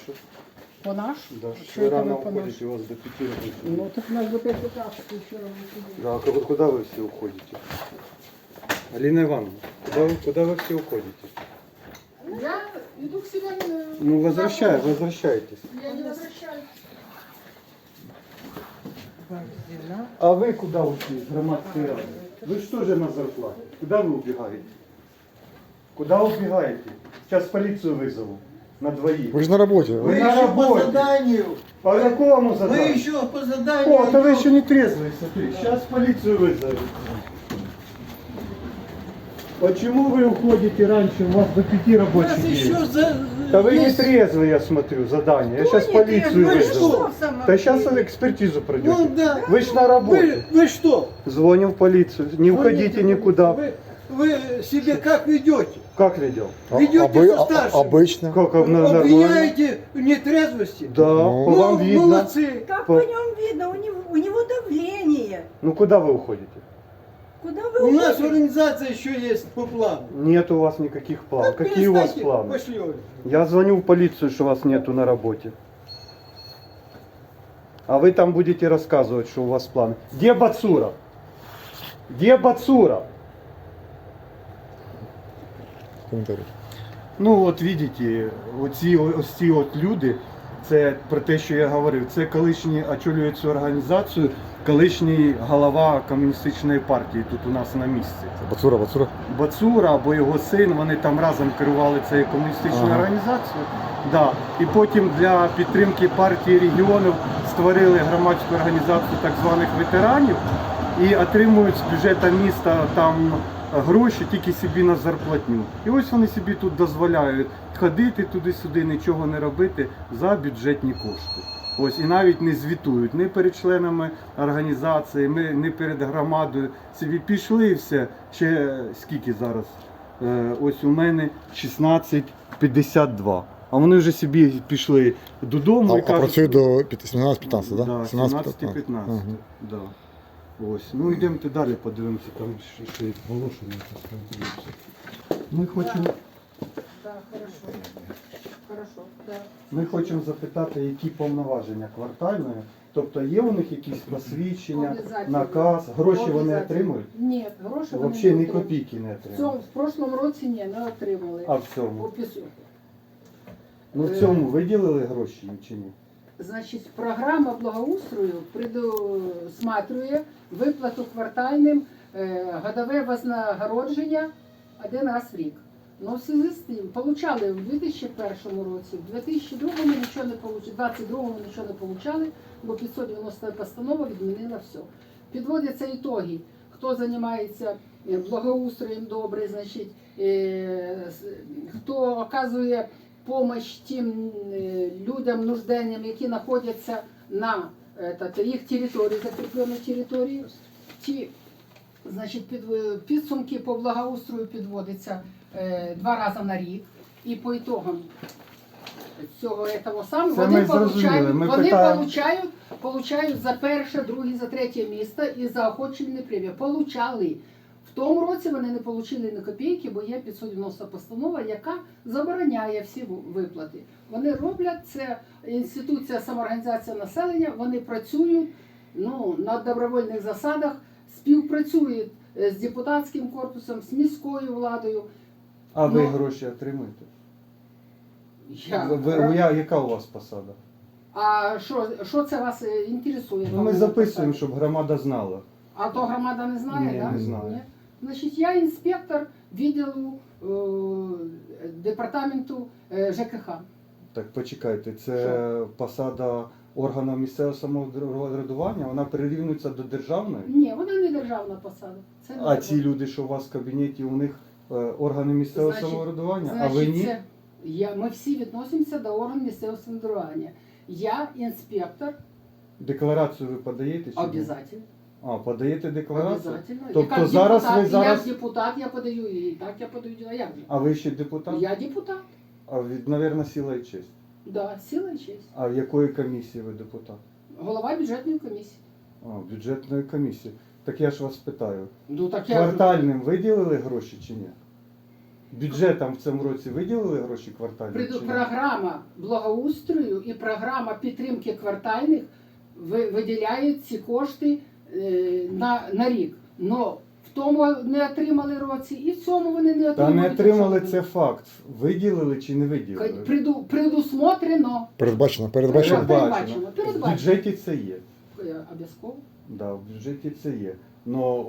нашу. По наш? Да, Що що ви это рано вы по наш? уходите, у вас до пяти работает. Ну, так у нас до 5 утра вчера выходили. Да, а ку- куда вы все уходите? Алина Ивановна, куда вы, куда вы все уходите? Я иду к себе. э, Ну, на возвращай, работу. возвращайтесь. Я не возвращаюсь. А вы куда ушли из громадской рады? Вы что же на зарплате? Куда вы убегаете? Куда убегаете? Сейчас полицию вызову. На двоих. Вы же на работе. Вы Вы... на еще по работе. заданию. По какому Мы заданию? еще по заданию. О, да вы еще не трезвый, смотри. Сейчас полицию вызову. Почему вы уходите раньше? У вас до пяти рабочих дней. еще за... Да вы не трезвый, я смотрю, задание. Я Кто сейчас не полицию? Вы вызову. что Да сейчас экспертизу Ну пройдете. да. Вы ж на Вы, работе. вы что? Звоню в полицию. Не уходите никуда. Вы, вы себя как ведете? Как ведел? А- Ведете обы- со а- старшим. Обычно. Как на- нормально? Обвиняете в нетрезвости? Да, Ну. по вам Ну, видно. молодцы. Как По- по нем видно? У него, у него давление. Ну куда вы уходите? Куда вы У нас уходите? организация еще есть по плану. Нет у вас никаких планов. Ну, Какие у вас перестаньте, планы? Пошлем. Я звоню в полицию, что вас нету на работе. А вы там будете рассказывать, что у вас планы. Где Бацура? Где Бацура? Комментарий. Ну от видите, оці, ось ці от люди, це про те, що я говорив, це колишні очолює цю організацію, колишній голова комуністичної партії тут у нас на місці. Бацура, бацура. Бацура або його син, вони там разом керували цією комуністичною Ага. організацією. Да. І потім для підтримки партії регіонів створили громадську організацію так званих ветеранів і отримують з бюджету міста там гроші тільки собі на зарплатню. І ось вони собі тут дозволяють ходити туди-сюди, нічого не робити за бюджетні кошти. Ось і навіть не звітують ні перед членами організації, ні, ні перед громадою. Собі пішли і все. Ще скільки зараз? Е, ось у мене 16.52. А вони вже собі пішли додому А, і а кажуть, працює до 17-15, да? Да, 17-15. Ага. Да. Ось. Ну йдемо далі, подивимося, там ще, є оголошення. Ми хочемо, Да, хорошо. Хорошо, да. ми хочемо запитати, які повноваження квартальної. Тобто є у них якісь посвідчення, наказ, гроші вони отримують? Ні, гроші вони Взагалі не ні отримали. копійки не В, цьому, отримують. в прошлому році ні, не отримали. А в цьому? Ну в цьому виділили гроші їм чи ні? Значить, програма благоустрою предусматриває виплату квартальним е, годове вознагородження один раз в рік. Ну, в зв'язку з тим, получали в 2001 році, в 2002 нічого не получили, 2022 нічого не получали, бо 590 постанова відмінила все. Підводяться ітоги, хто займається е, благоустроєм добре, значить, е, хто оказує помощь тим е, людям, нужденням, які знаходяться на е, їх території, закріпленій території. Ті значить, під, підсумки по благоустрою підводяться е, два рази на рік. І по ітогам цього этого самого Це вони ми получають, Ми вони получають, получають за перше, друге, за третє місце і заохочувальні премії. Получали. В тому році вони не отримали ні копійки, бо є 590 постанова, яка забороняє всі виплати. Вони роблять це інституція самоорганізація населення. Вони працюють ну, на добровольних засадах, співпрацюють е, з депутатським корпусом, з міською владою. А ви Ну, гроші отримуєте? Я, Ви, ви- я- яка у вас посада? А що, що це вас е, інтересує? Ну, ми записуємо, щоб громада знала. А то громада не знає, Ні, да? не знає. Значить, я інспектор відділу е, департаменту е, ЖКХ. Так, почекайте, це посада органу місцевого самоврядування, вона прирівнюється до державної? Ні, вона не державна посада. Це не А державна. ці люди, що у вас в кабінеті, у них е, органи місцевого Значить- самоврядування, а ви ні? це, я, ми всі відносимося до органів місцевого самоврядування. Я інспектор, Декларацію ви подаєте? чи ні? А, подаєте декларацію? Тобто як зараз депутат, ви зараз- Як депутат я подаю, і так я подаю, а як же? А ви ще депутат? Я депутат. А від, мабуть, сила і честь. Да, сила і честь. А в якої комісії ви депутат? Голова бюджетної комісії. А, бюджетної комісії. Так я ж вас питаю. Ну так я Квартальним виділили гроші чи ні? Бюджетом в цьому році виділили гроші квартальні? Приду- чи ні? Програма благоустрою і програма підтримки квартальних ви- виділяють ці кошти на, на рік. Но в тому не отримали році, і в цьому вони не отримали. Та не отримали це факт. Виділили чи не виділили? Приду, предусмотрено. Передбачено, передбачено. Передбачено. В бюджеті це є. Е, Обов'язково. Да, в бюджеті це є. Но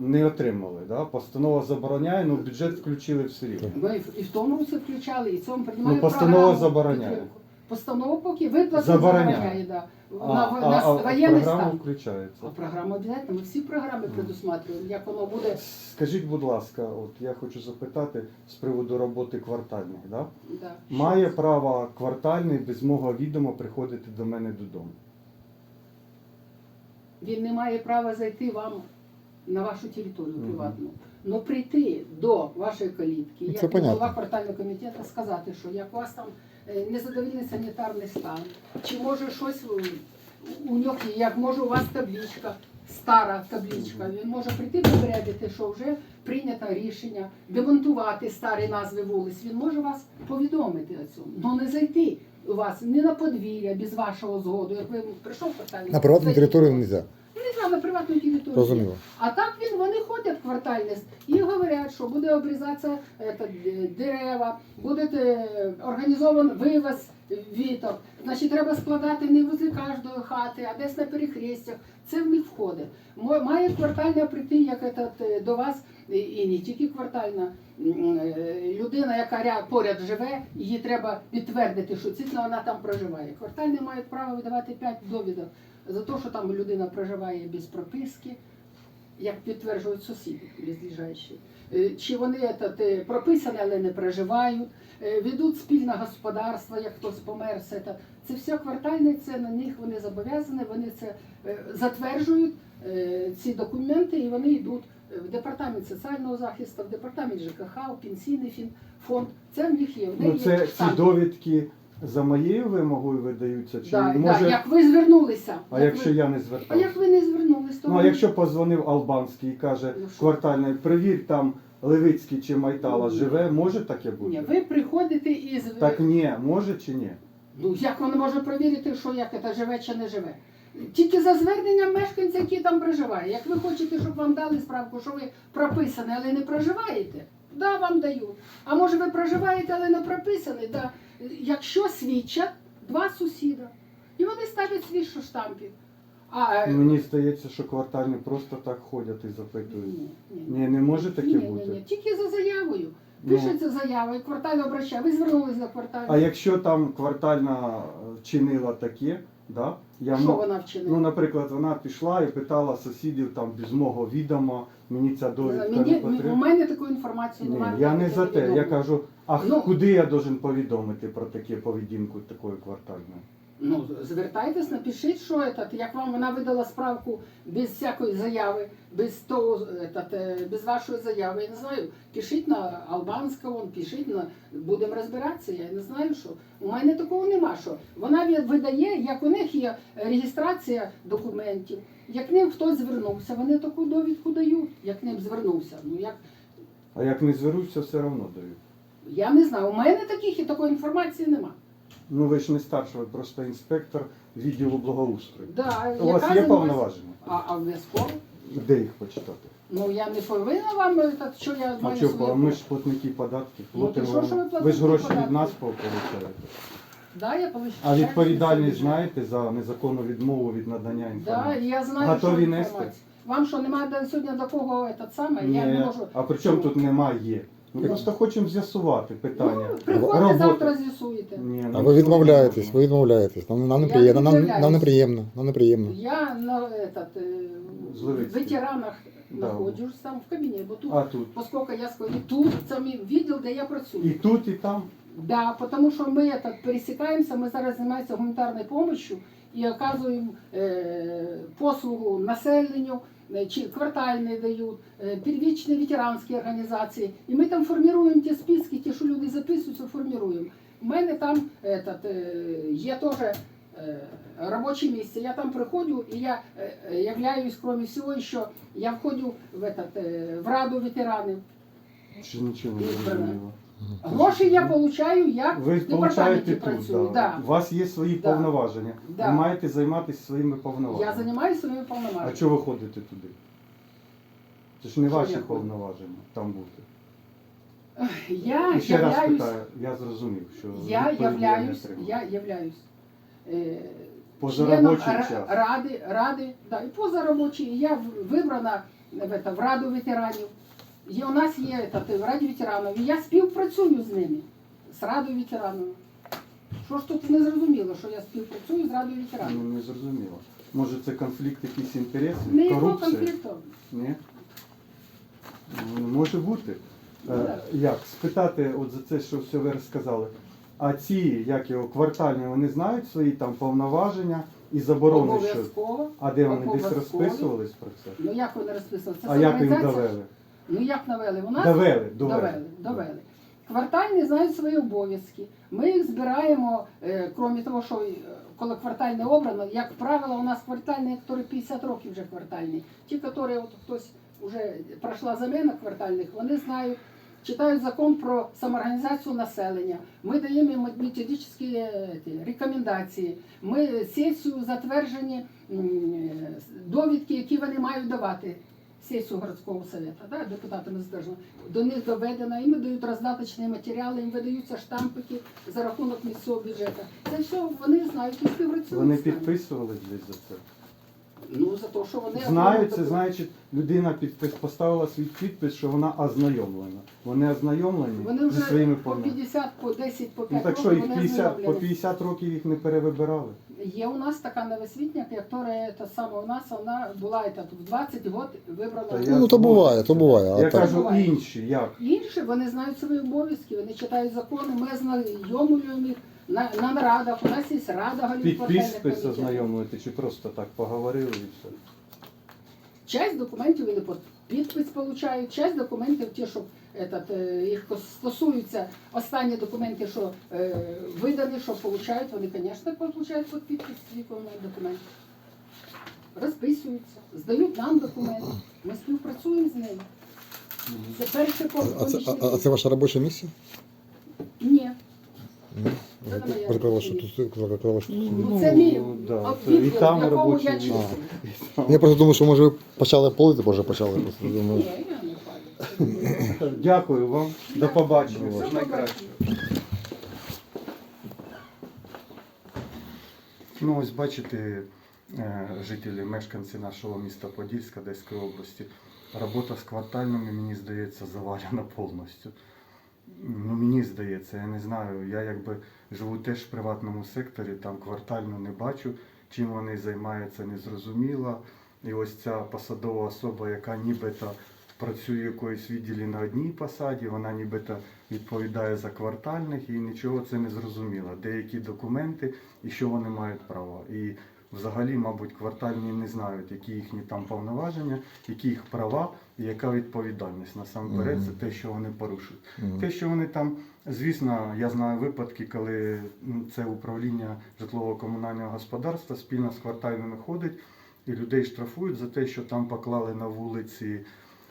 не отримали. Да? Постанова забороняє, але бюджет включили все рівно. Ми в- і в тому році включали, і в цьому приймали Ну, постанова програму забороняє. Постанова поки виплати Забороняє. забороняє, да. А, на, а, на а воєнний програму стан. включається. А програма обов'язково, ми всі програми предусматриваємо, як воно буде. Скажіть, будь ласка, от я хочу запитати з приводу роботи квартальних. Да? Да. Має право квартальний без мого відома приходити до мене додому. Він не має права зайти вам на вашу територію приватну. Но прийти до вашої калітки, Ну, як понятно. голова квартального комітету, сказати, що як у вас там незадовільний санітарний стан, чи може щось у- нього, як може у вас табличка, стара табличка, він може прийти попередити, що вже прийнято рішення демонтувати старі назви вулиць. Він може вас повідомити о цьому. Ну не зайти у вас не на подвір'я без вашого згоду. Як ви прийшов квартальний На приватну територію не можна. На приватну територію. Розуміло. А так він вони ходять квартальне і говорять, що буде обрізатися е, д- дерева, буде е, організований вивез віток. Значить, треба складати не возле кожної хати, а десь на перехрестях. Це в них входить. Має квартальна прийти, як этот, е, до вас, і- не тільки квартальна е, людина, яка ря- поряд живе, її треба підтвердити, що дійсно вона там проживає. Квартальні мають право видавати 5 довідок за те, що там людина проживає без прописки, як підтверджують сусіди близлежащі. Е, Чи вони этот, е, прописані, але не проживають, ведуть спільне господарство, як хтось помер, все це. Це все квартальне, це на них вони зобов'язані, вони це затверджують ці документи і вони йдуть в департамент соціального захисту, в департамент ЖКХ, в пенсійний фін- фонд. Це в них є. В Ну це є ці довідки за моєю вимогою видаються, чи Да, може. да, як ви звернулися. А як якщо ви... я не а як ви не звернулись, то Ну а ви- якщо позвонив Албанський і каже Ну, квартальний, привір там Левицький чи Майтала Ні. живе, може таке бути? Ні, ви приходите із Так ні, може чи ні? ну як він може перевірити, що як це живе чи не живе? Тільки за зверненням мешканця, який там проживає. Як ви хочете, щоб вам дали справку, що ви прописані, але не проживаєте, да, вам дають. А може ви проживаєте, але не прописані, да. Якщо свідчать два сусіда, і вони ставлять свій штампів. А Мені здається, що квартальні просто так ходять і запитують. ні, ні. Ні, не може таке ні, бути. Ні, ні, тільки за заявою. Ну. Пишеться заява, і квартал обращає. Ви звернулися до кварталу. А якщо там квартальна е, чинила таке, да? я Що мо- вона вчинила? Ну, наприклад, вона пішла і питала сусідів там без мого відома, мені ця довідка не потрібна. у мене такої інформації Ні, немає. я не за те. Я кажу, а Ну. куди я должен повідомити про таке поведінку такої квартальної? Ну, звертайтесь, напишіть, що це, як вам вона видала справку без всякої заяви, без того, этот, е, без вашої заяви. Я не знаю. Пишіть на албанському, пишіть на будемо розбиратися. Я не знаю, що у мене такого нема. Що вона видає, як у них є реєстрація документів. Як ним хтось звернувся, вони таку довідку дають, як ним звернувся. Ну як А як не звернуся, все одно дають. я не знаю. У мене таких і такої інформації нема. Ну ви ж не старший, ви просто інспектор відділу благоустрою. Да, У вас яка є повноваження? А, а обов'язково. Де їх почитати? Ну я не повинна вам, е, так, що я А маю що, свою- ми ж платники податків, Ну, то платимо. що ж ви ви платники ж гроші податків? від нас получаєте. Да, я повищаю. А відповідальність знаєте за незаконну відмову від надання Да, інформації? і я знаю, Готові що нести? інформація. Вам що, немає до- сьогодні до кого этот саме? Я не Ні, можу. а при чому тут немає? Ми просто хочемо з'ясувати питання. Ну, приходьте Роботи. завтра з'ясуєте. Ні, А ну, ви відмовляєтесь, ви відмовляєтесь. Нам, нам неприємно, нам, нам неприємно, нам неприємно. Я на этот, в ветеранах Да. знаходжусь там в кабінеті, бо тут, А тут. оскільки я скажу, і тут, цьому відділ, де я працюю. І тут, і там. Да, потому що ми этот, пересікаємося, ми зараз займаємося гуманітарною допомогою і оказуємо е, послугу населенню, чи квартальні дають, е, первічні ветеранські організації. І ми там формуємо ті списки, ті, що люди записуються, формуємо. У мене там этот, е, є теж е, робоче місце. Я там приходжу і я е, е, являюсь, крім всього, що я входжу в, этот, е, в раду ветеранів. Чи нічого не зрозуміло? Гроші я получаю, як Ви в департаменті получаєте тут, працюю. да. Да. у вас є свої Да. повноваження. Да. Ви маєте займатися своїми Я повноваженнями. займаюся своїми А повноваженнями. чого ви ходите туди? Це ж не Що ваші я ходжу? повноваження там бути. Я І ще раз являюсь, питаю, я зрозумів, що я відповіді не являюсь, отримав. я являюсь е, членом ра- час. ради, ради, да, і позаробочий. Я в- вибрана в, это, в Раду ветеранів. Є, у нас є в Раді ветеранів, і я співпрацюю з ними, з Радою ветеранів. Що ж тут не зрозуміло, що я співпрацюю з Радою Ну, не зрозуміло. Може це конфлікт якихось інтересів? Ніякого корупція? конфлікту. Ні? Ну, Може бути. Ну, Е. Як? Спитати от за це, що все ви розказали. А ці, як його, квартальні, вони знають свої там повноваження і заборони, що. Обов'язково. А де вони десь Обов'язково. розписувались про це? Ну як вони розписували? Це А як їх організація- довели? Ну як навели? У нас Довели, довели. довели. довели. Квартальні знають свої обов'язки. Ми їх збираємо, е, крім того, що е, коли квартальне обрано, як правило, у нас квартальні, які 50 років вже квартальні. Ті, які от хтось вже пройшла заміна квартальних, вони знають. Читають закон про самоорганізацію населення. Ми даємо їм методичні е, рекомендації. Ми сесію затверджені е, довідки, які вони мають давати сесію городського совета, да, депутатами затверджено. До них доведено, їм дають роздаточні матеріали, їм видаються штампики за рахунок місцевого бюджету. Це все вони знають і співпрацюють. Вони з нами. підписувались десь за це. Ну за те, що вони Знають, це значить, людина підпис, поставила свій підпис, що вона ознайомлена. Вони ознайомлені Вони зі вже своїми по повноваженнями. 50, по 10, по 5 Ну так що, років їх вони 50, по ознайомлені. 50 років їх не перевибирали. Є у нас така новосвітня, яка та саме у нас вона була та, в 20 років Та я Ну, то буває, то буває. А Я так, кажу Буває. інші, як? Інші вони знають свої обов'язки, вони читають закони, ми знайомлюємо їх на, на нарадах. У нас є рада голів Під підпис ознайомлювати, чи просто так поговорили і все. Часть документів вони під підпис получають, часть документів, ті, що этот, е, їх стосуються, останні документи, що е, видані, що получають, вони, звісно, получають під підпис виконують документи. Розписуються, здають нам документи. Ми співпрацюємо з ними. Це перше а, це, а, а це ваше робоче місце? Ні. Ну, Робоче що тут казали, що тут. Ну, це мій да, це і там якому я місце. числюсь. Я просто думаю, що може ви почали полити, бо вже почали. Просто Ні, я не палю. Дякую вам. До побачення. Все Всього найкращого. Ну, ось бачите, е, жителі, мешканці нашого міста Подільська, Одеської області, робота з квартальними, мені здається, завалена повністю. Ну, мені здається, я не знаю. Я якби живу теж в приватному секторі, там квартально не бачу, чим вони займаються, не зрозуміло. І ось ця посадова особа, яка нібито працює в якоїсь відділі на одній посаді, вона нібито відповідає за квартальних і нічого це не зрозуміло. Деякі документи і що вони мають право. І взагалі, мабуть, квартальні не знають, які їхні там повноваження, які їх права і яка відповідальність. Насамперед, це те, що вони порушують. Те, що вони там, звісно, я знаю випадки, коли це управління житлово-комунального господарства спільно з квартальними ходить і людей штрафують за те, що там поклали на вулиці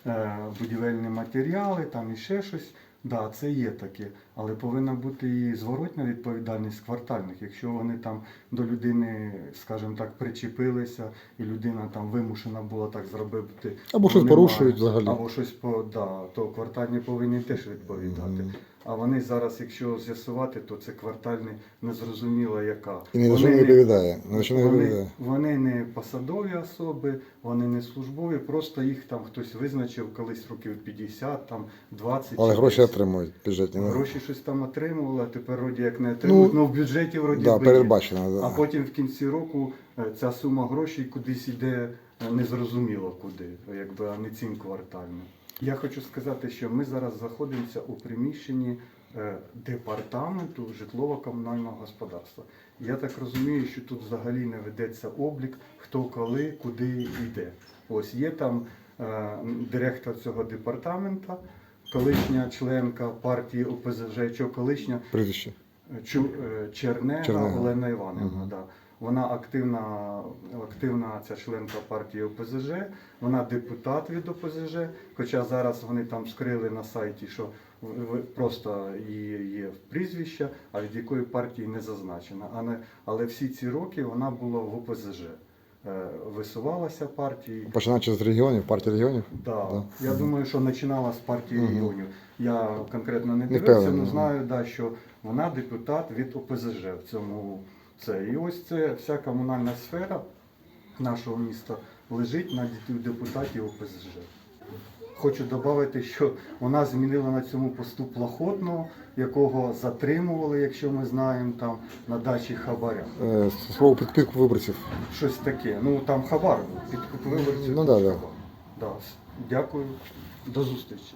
е, будівельні матеріали, там і ще щось. Да, це є таке, але повинна бути і зворотня відповідальність квартальних. Якщо вони там до людини, скажімо так, причепилися, і людина там вимушена була так зробити. Або щось порушують взагалі. Або щось по да, то квартальні повинні теж відповідати. Мгм. А вони зараз, якщо з'ясувати, то це квартальний незрозуміло яка. І що Вони не не- відповідає. Не вони, вони не посадові особи, вони не службові, просто їх там хтось визначив колись років 50, там 20. Але гроші 10. отримують бюджетні. Гроші щось там отримували, а тепер вроді як не отримують, Ну, ну, в бюджеті вроді Да, передбачено. А потім в кінці року е, ця сума грошей кудись іде е, незрозуміло куди, якби а не цим квартально. Я хочу сказати, що ми зараз знаходимося у приміщенні е, департаменту житлово-комунального господарства. Я так розумію, що тут взагалі не ведеться облік, хто коли, куди йде. Ось є там директор цього департамента, колишня членка партії ОПЗЖ, чи колишня Прізвище. Чу, е, Чернега, Чернега. Олена Іванівна. Мгм. Да. Вона активна, активна ця членка партії ОПЗЖ, вона депутат від ОПЗЖ, хоча зараз вони там скрили на сайті, що в- в- просто її є прізвище, а від якої партії не зазначено. А Але всі ці роки вона була в ОПЗЖ. Е, Висувалася партії. Починаючи з регіонів, партії регіонів. Да. Да. Я думаю, що починала з партії Мгм. регіонів. Я конкретно не дивився, але знаю, да, що вона депутат від ОПЗЖ в цьому це. І ось це вся комунальна сфера нашого міста лежить на депутатів ОПЗЖ. Хочу додати, що вона змінила на цьому посту плахотного, якого затримували, якщо ми знаємо, там на дачі хабаря. Е, Слово підпитку виборців. Щось таке. Ну там хабар був, підкуп виборців. Ну, да, да. Да. Дякую. До зустрічі.